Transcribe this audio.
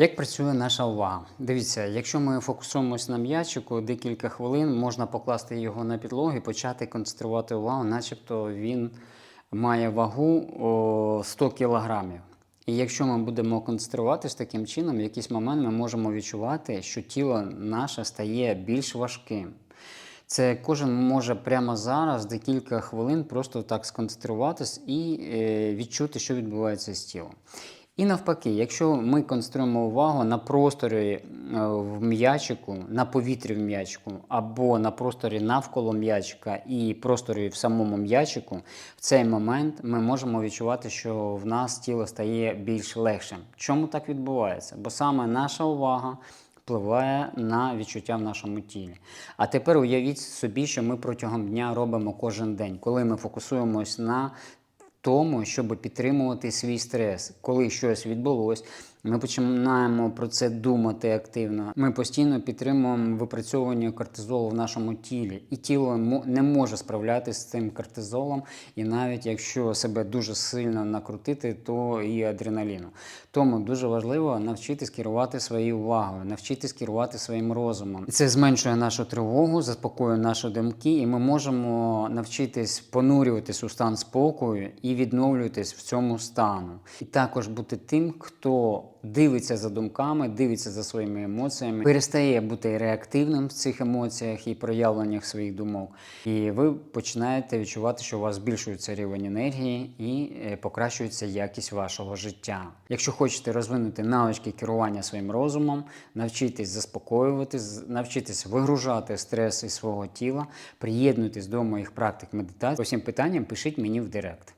Як працює наша увага? Дивіться, якщо ми фокусуємося на м'ячику, декілька хвилин можна покласти його на підлогу і почати концентрувати увагу, начебто він має вагу 100 кілограмів. І якщо ми будемо концентруватися таким чином, в якийсь момент ми можемо відчувати, що тіло наше стає більш важким. Це кожен може прямо зараз, декілька хвилин, просто так сконцентруватись і е, відчути, що відбувається з тілом. І навпаки, якщо ми концентруємо увагу на просторі е, в м'ячику, на повітрі в м'ячику, або на просторі навколо м'ячика і просторі в самому м'ячику, в цей момент ми можемо відчувати, що в нас тіло стає більш легшим. Чому так відбувається? Бо саме наша увага впливає на відчуття в нашому тілі. А тепер уявіть собі, що ми протягом дня робимо кожен день, коли ми фокусуємось на тому, щоб підтримувати свій стрес. Коли щось відбулось, ми починаємо про це думати активно. Ми постійно підтримуємо випрацьовування кортизолу в нашому тілі, і тіло не може справлятися з цим кортизолом, і навіть якщо себе дуже сильно накрутити, то і адреналіну. Тому дуже важливо навчитись керувати своєю увагою, навчитись керувати своїм розумом. Це зменшує нашу тривогу, заспокоює наші думки, і ми можемо навчитись понурюватись у стан спокою і відновлюватись в цьому стану. І також бути тим, хто дивиться за думками, дивиться за своїми емоціями, перестає бути реактивним в цих емоціях і проявленнях своїх думок. І ви починаєте відчувати, що у вас збільшується рівень енергії і е, покращується якість вашого життя. Якщо хочете розвинути навички керування своїм розумом, навчитись заспокоюватись, навчитись вигружати стрес із свого тіла, приєднуйтесь до моїх практик медитації. По всім питанням пишіть мені в директ.